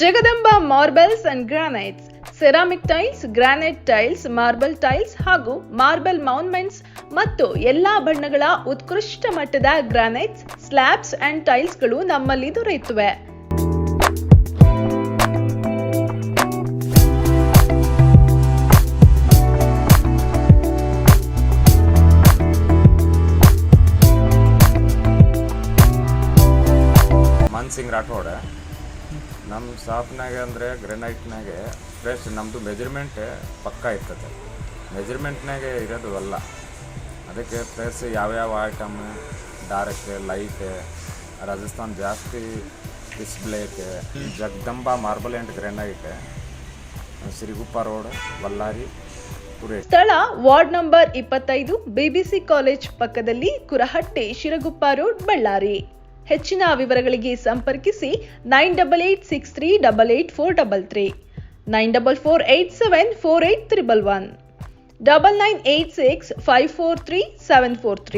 Jagadamba marbles and granites, ceramic tiles, granite tiles, marble tiles ಹಾಗೂ marble monuments ಮತ್ತು ಎಲ್ಲಾ ಬಣ್ಣಗಳ ಉತ್ಕೃಷ್ಟ ಮಟ್ಟದ ಗ್ರಾನೈಟ್ಸ್, ಸ್ಲ್ಯಾಬ್ಸ್ ಅಂಡ್ ಟೈಲ್ಸ್ಗಳು ನಮ್ಮಲ್ಲಿ ದೊರೆಯುತ್ತವೆ. ಮನ್ ಸಿಂಗ್ ರಾಠೋಡ. ನಮ್ಮ ಶಾಪ್ನಾಗೆ ಅಂದರೆ ಗ್ರೆನೈಟ್ನಾಗೆ ಫ್ರೆಶ್ ನಮ್ಮದು ಮೆಜರ್ಮೆಂಟ್ ಪಕ್ಕ ಇರ್ತದೆ. ಮೆಜರ್ಮೆಂಟ್ನಾಗೆ ಇರೋದು ಅಲ್ಲ. ಅದಕ್ಕೆ ಫ್ರೆಶ್ ಯಾವ್ಯಾವ ಐಟಮ್ ಡಾರ್ಕ್ ಲೈಟ್ ರಾಜಸ್ಥಾನ್ ಜಾಸ್ತಿ ಡಿಸ್ಪ್ಲೇಕ್ Jagadamba marble and granite Siruguppa road, Ballari ಸ್ಥಳ ವಾರ್ಡ್ ನಂಬರ್ ಇಪ್ಪತ್ತೈದು ಬಿಬಿಸಿ ಕಾಲೇಜ್ ಪಕ್ಕದಲ್ಲಿ ಕುರಹಟ್ಟಿ, ಶಿರಗುಪ್ಪ ರೋಡ್, ಬಳ್ಳಾರಿ. ಹೆಚ್ಚಿನ ವಿವರಗಳಿಗೆ ಸಂಪರ್ಕಿಸಿ nine double eight six three double eight four double three, nine double four eight seven four eight triple one, double nine eight six five four three seven four three.